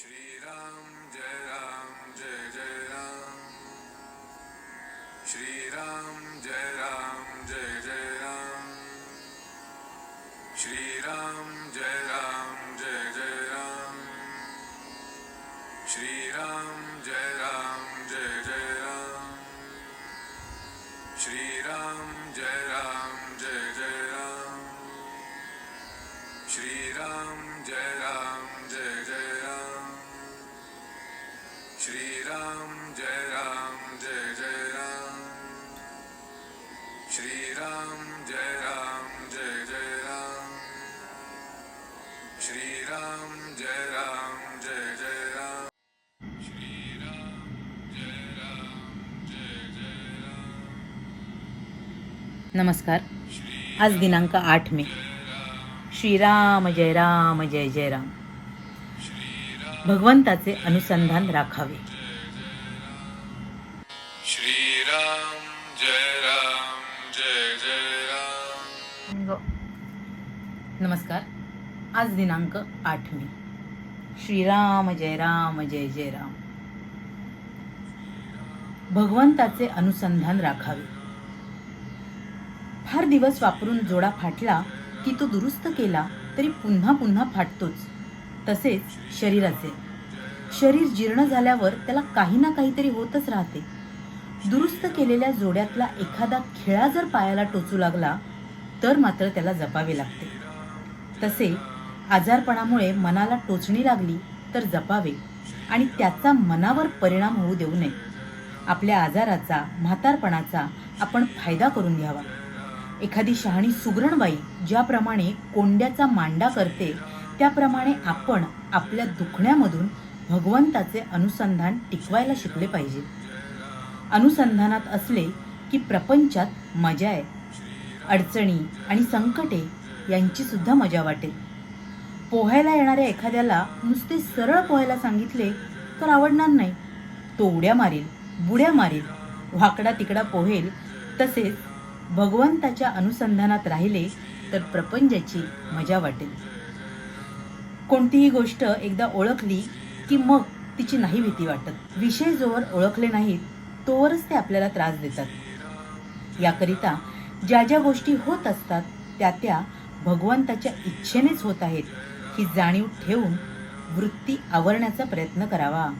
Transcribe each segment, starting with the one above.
श्रीराम जय राम जय जय राम श्रीराम जय राम जय जय राम श्रीराम जय नमस्कार. आज दिनांक आठ मे. श्रीराम जय राम जय जय राम. भगवंताचे अनुसंधान राखावे. श्रीराम जय राम जय जय राम. नमस्कार. आज दिनांक आठ मे. श्रीराम जय राम जय जय राम. भगवंताचे अनुसंधान राखावे. दिवस वापरून जोडा फाटला की तो दुरुस्त केला तरी पुन्हा पुन्हा फाटतोच. तसेच शरीराचे. शरीर जीर्ण झाल्यावर त्याला काही ना काहीतरी होतच राहते. दुरुस्त केलेल्या जोड्यातला एखादा खिळा जर पायाला टोचू लागला तर मात्र त्याला जपावे लागते. तसे आजारपणामुळे मनाला टोचणी लागली तर जपावे आणि त्याचा मनावर परिणाम होऊ देऊ नये. आपल्या आजाराचा म्हातारपणाचा आपण फायदा करून घ्यावा. एखादी शहाणी सुगरणबाई ज्याप्रमाणे कोंड्याचा मांडा करते त्याप्रमाणे आपण आपल्या दुखण्यामधून भगवंताचे अनुसंधान टिकवायला शिकले पाहिजे. अनुसंधानात असले की प्रपंचात मजा आहे. अडचणी आणि संकटे यांची सुद्धा मजा वाटेल पोहायला येणाऱ्या एखाद्याला नुसते सरळ पोहायला सांगितले तर आवडणार नाही. तो उड्या मारेल बुड्या मारेल वाकडा तिकडा पोहेल तसेच भगवंताच्या अनुसंधानात राहिले तर प्रपंचाची मजा वाटेल. कोणतीही गोष्ट एकदा ओळखली की मग तिची नाही भीती वाटत. विषय जोवर ओळखले नाहीत तोवरच ते आपल्याला त्रास देतात. याकरिता ज्या ज्या गोष्टी होत असतात त्या त्या भगवंताच्या इच्छेनेच होत आहेत ही जाणीव ठेवून वृत्ती आवरण्याचा प्रयत्न करावा.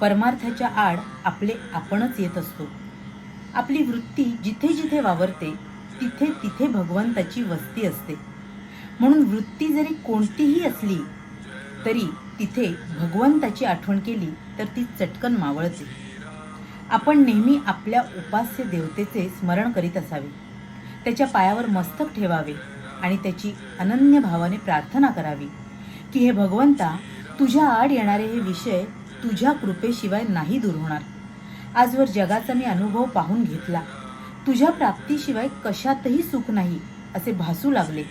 परमार्थाच्या आड आपले आपणच येत असतो. आपली वृत्ती जिथे जिथे वावरते तिथे तिथे भगवंताची वस्ती असते. म्हणून वृत्ती जरी कोणतीही असली तरी तिथे भगवंताची आठवण केली तर ती चटकन मावळते. आपण नेहमी आपल्या उपास्य देवतेचे स्मरण करीत असावे. त्याच्या पायावर मस्तक ठेवावे आणि त्याची अनन्य भावाने प्रार्थना करावी की हे भगवंता तुझ्या आड येणारे हे विषय तुझ्या कृपेशिवाय नाही दूर होणार. आजवर जगाचा मी अनुभव पाहून घेतला. तुझ्या प्राप्तीशिवाय कशातही सुख नाही असे भासू लागले.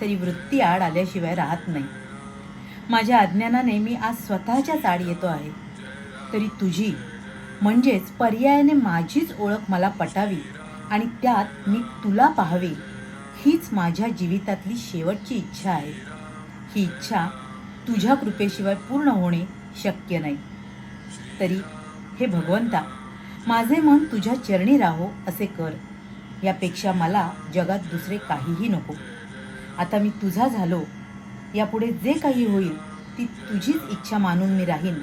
तरी वृत्ती आड आल्याशिवाय राहत नाही. माझ्या अज्ञानाने मी आज स्वतःच्याच आड येतो आहे. तरी तुझी म्हणजेच पर्यायाने माझीच ओळख मला पटावी आणि त्यात मी तुला पाहावे हीच माझ्या जीवितातली शेवटची इच्छा आहे. ही इच्छा तुझ्या कृपेशिवाय पूर्ण होणे शक्य नाही. तरी हे भगवंता माझे मन तुझ्या चरणी राहो असे कर. यापेक्षा मला जगात दुसरे काहीही नको. आता मी तुझा झालो. यापुढे जे काही होईल ती तुझीच इच्छा मानून मी राहीन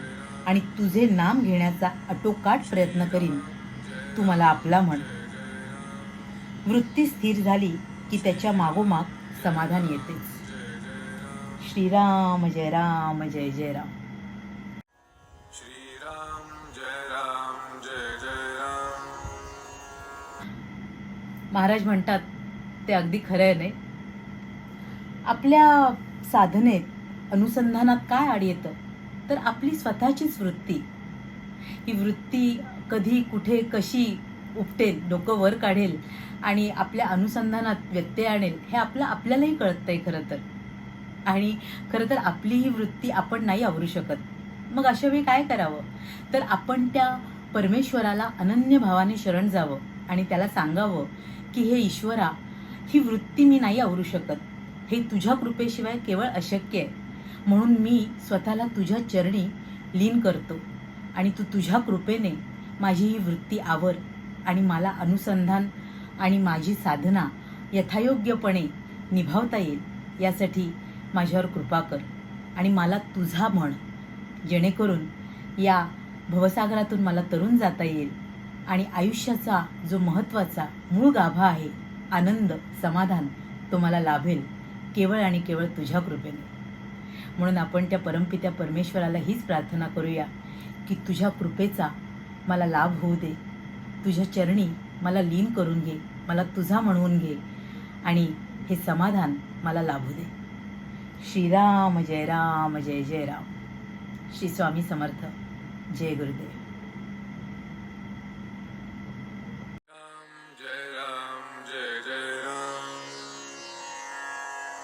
आणि तुझे नाम घेण्याचा अटोकाट प्रयत्न करीन. तू मला आपला म्हण. वृत्ती स्थिर झाली की त्याच्या मागोमाग समाधान येतेच. श्रीराम जय राम जय जय राम महाराज म्हणतात ते अगदी खरं आहे नाही. आपल्या साधनेत अनुसंधानात काय आड येतं? तर आपली स्वतःचीच वृत्ती. ही वृत्ती कधी कुठे कशी उपटेल डोकं वर काढेल आणि आपल्या अनुसंधानात व्यत्यय आणेल हे आपलं आपल्यालाही कळत आहे खरं तर. आणि खरं तर आपली ही वृत्ती आपण नाही आवरू शकत. मग अशा वेळी काय करावं? तर आपण त्या परमेश्वराला अनन्य भावाने शरण जावं आणि त्याला सांगावं की हे ईश्वरा ही वृत्ती मी नाही आवरू शकत. हे तुझ्या कृपेशिवाय केवळ अशक्य आहे. म्हणून मी स्वतःला तुझ्या चरणी लीन करतो आणि तू तुझ्या कृपेने माझी ही वृत्ती आवर आणि मला अनुसंधान आणि माझी साधना यथायोग्यपणे निभावता येईल यासाठी माझ्यावर कृपा कर आणि मला तुझा म्हण जेणेकरून या भवसागरातून मला तरुण जाता येईल. आणि आयुष्याचा जो महत्त्वाचा मूळ गाभा आहे आनंद समाधान तो मला लाभेल केवळ आणि केवळ तुझ्या कृपेने. म्हणून आपण त्या परमपित्या परमेश्वराला हीच प्रार्थना करूया की तुझ्या कृपेचा मला लाभ होऊ दे. तुझ्या चरणी मला लीन करून घे मला तुझा म्हणवून घे आणि हे समाधान मला लाभू दे. श्रीराम जय राम जय जय राम. श्री स्वामी समर्थ. जय गुरुदेव.